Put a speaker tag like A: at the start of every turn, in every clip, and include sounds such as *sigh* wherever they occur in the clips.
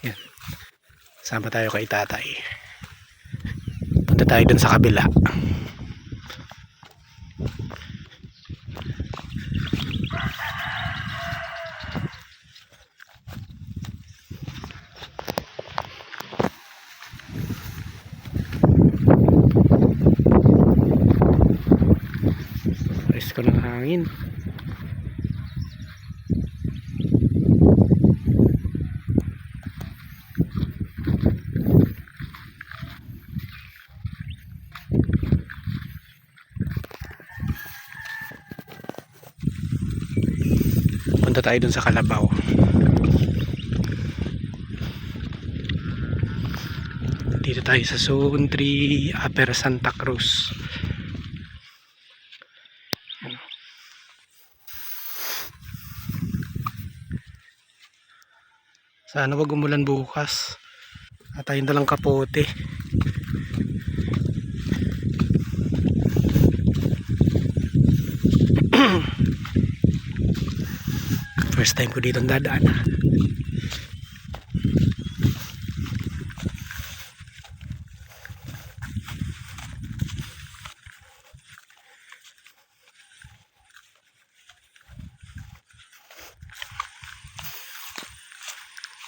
A: Yan. Sama tayo kay tatay. Punta tayo dun sa kabila. Ayos ko ng hangin. Punta tayo dun sa Kalabaw. Dito tayo sa Zone 3 Upper Santa Cruz. Sana wag umulan bukas. At ayun na lang kapote. First time ko dito dadaan. ah.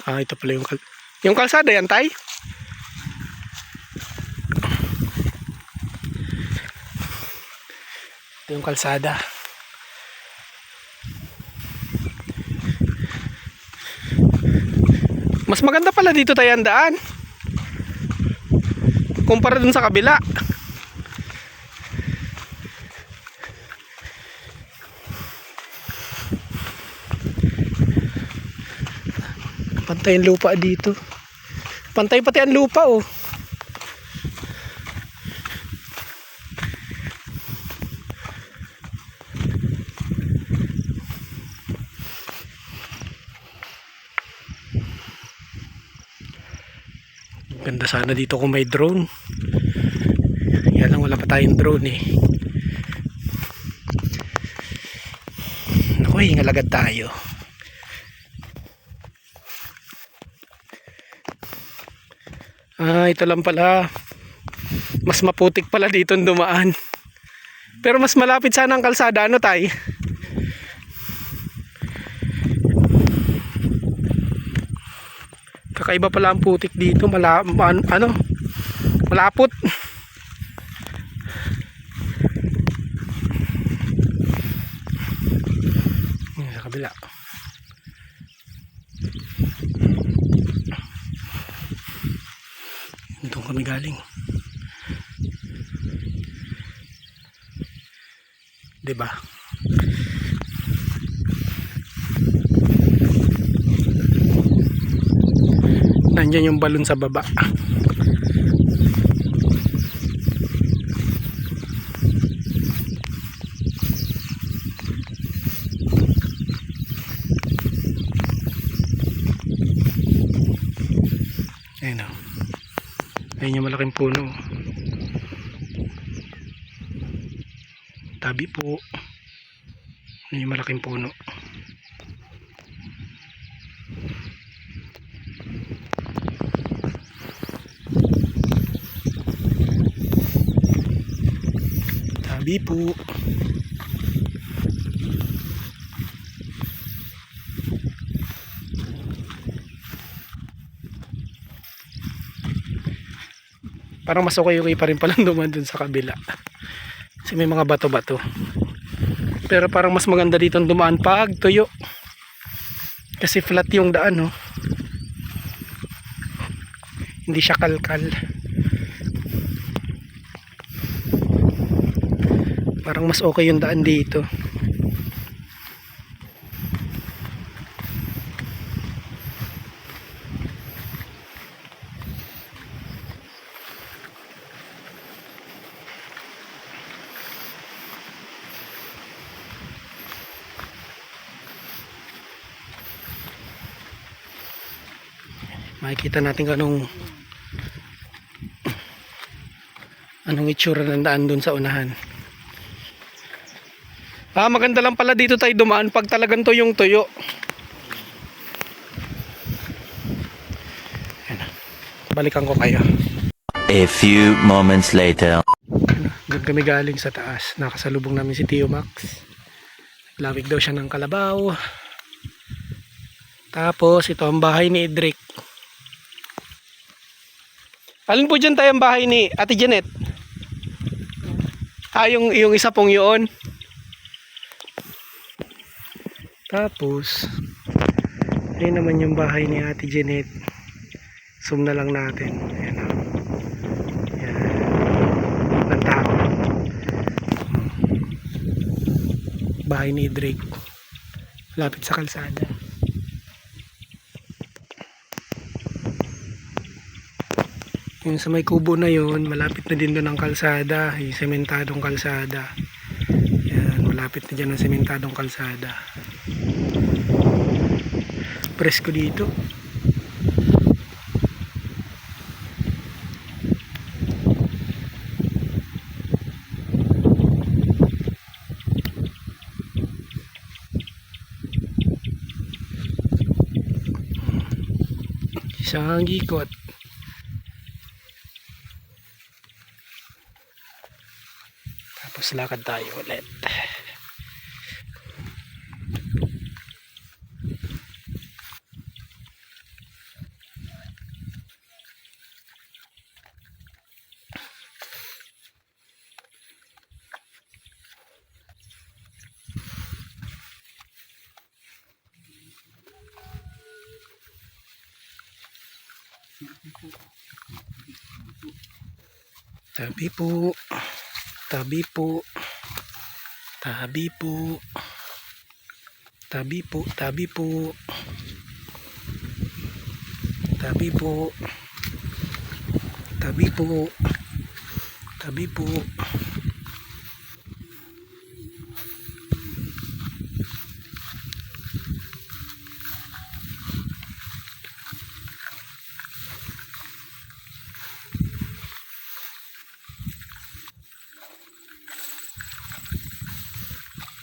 A: Ah, ito pala yung kal yung kalsada yan, tay? Ito yung kalsada. Maganda pala dito tayo ang daan. Kumpara dun sa kabila. Pantay ang lupa dito. Pantay pati ang lupa oh. Ganda sana dito kung may drone. Yan lang wala pa tayong drone eh. Naku, hingalagad tayo. Ah, ito lang pala. Mas maputik pala dito dumaan. Pero mas malapit sana ang kalsada. Ano tay? Kakaiba pala ang putik dito. Mala, ma- ano? Malapot. Sa kabila. Doon kami galing. 'Di ba? Nandiyan yung balon sa baba. Ayun o. Ayun yung malaking puno. Tabi po. Ayun yung malaking puno. Tabi po. Parang mas okay-okay pa rin palang *laughs* duman dun sa kabila. Kasi may mga bato-bato. Pero parang mas maganda dito ang dumaan pag tuyo. Kasi flat yung daan, no? Hindi siya kalkal. Parang mas okay yung daan dito. makikita natin anong anong itsura ng daan dun sa unahan ah maganda lang pala dito tayo dumaan pag talagang tuyong tuyo balikan ko kayo.
B: A few moments later.
A: Doon kami galing sa taas. Nakasalubong namin si Tio Max. Lawig daw siya ng kalabaw. Tapos ito ang bahay ni Edric. Alin po dyan tayo ang bahay ni Ate Janet? Ah, yung, yung isa pong yun. Tapos, ayun naman yung bahay ni Ate Janet. Zoom na lang natin. Ayan o. Ayan. Ng tao. Bahay ni Drake. Lapit sa kalsada. Yung sa may kubo na yun, malapit na din doon ang kalsada. Yung sementadong kalsada. Yan, malapit na dyan ang sementadong kalsada. Presko dito. Isang ikot. Tapos lakad tayo ulit. Tabi po. Tabi po. Tabi po. Tabi po. Tabi po. Tabi po. Tabi po. Tabi po.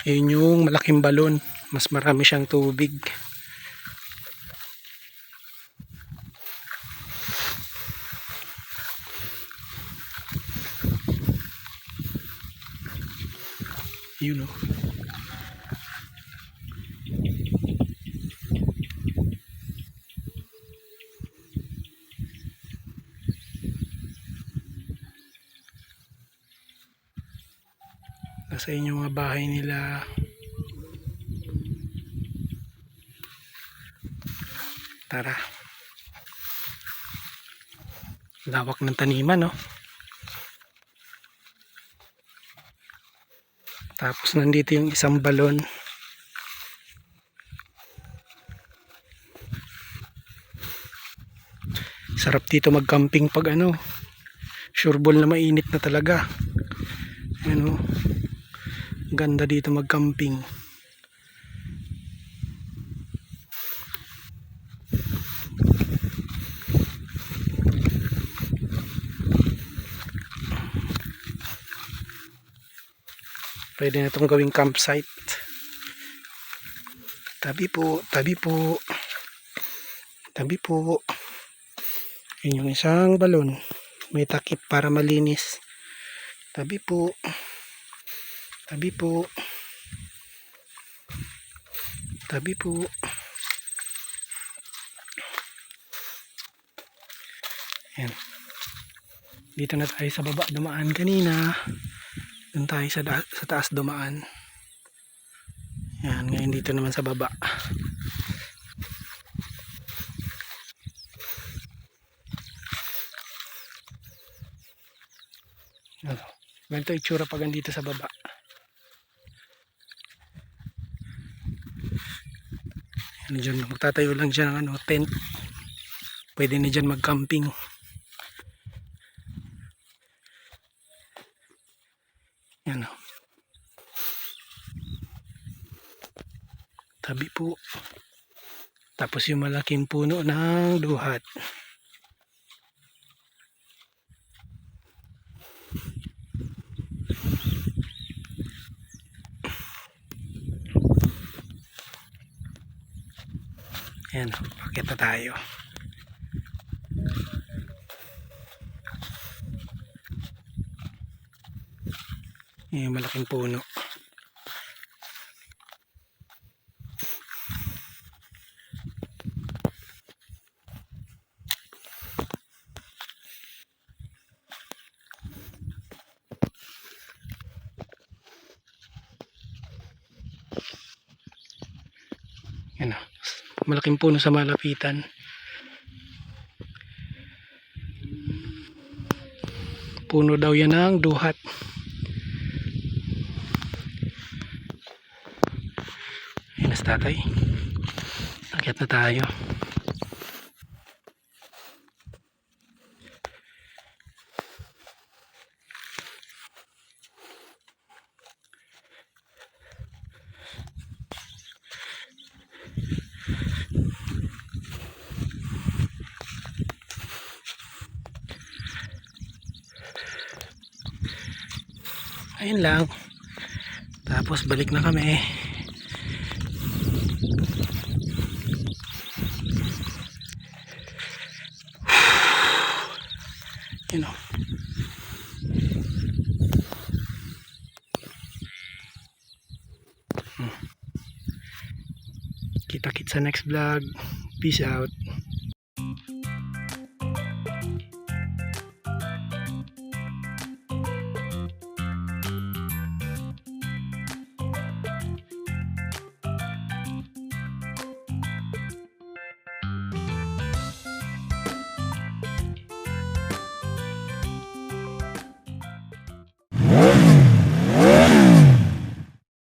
A: Yun yung malaking balon. Mas marami siyang tubig. Yun o. Nasa inyo mga bahay nila. Tara. Lawak ng taniman, no? Tapos nandito yung isang balon. Sarap dito mag-camping pag ano. Sureball na mainit na talaga. Ano? Ganda dito mag-camping. Pwede na itong gawing campsite. Tabi po, tabi po. Tabi po. Yun yung isang balon. May takip para malinis. Tabi po. Tabi po. Tabi po. Yan. Dito na tayo sa baba dumaan kanina. Doon tayo sa, sa taas dumaan. Yan, ngayon dito naman sa baba. Ganito itsura pag andito sa baba. Ano dyan, magtatayo lang dyan ng ano, tent. Pwede na dyan mag-camping. Yan o. Tabi po. Tapos yung malaking puno ng duhat. Ayan, pakita tayo. Ayan, malaking puno. Ayan o. Malaking puno sa malapitan. Puno daw yan ng duhat. Ayun tatay. Akyat na tayo. Ayun lang. Tapos balik na kami. *sighs* Yun o. Hmm. Kita-kit sa next vlog. Peace out.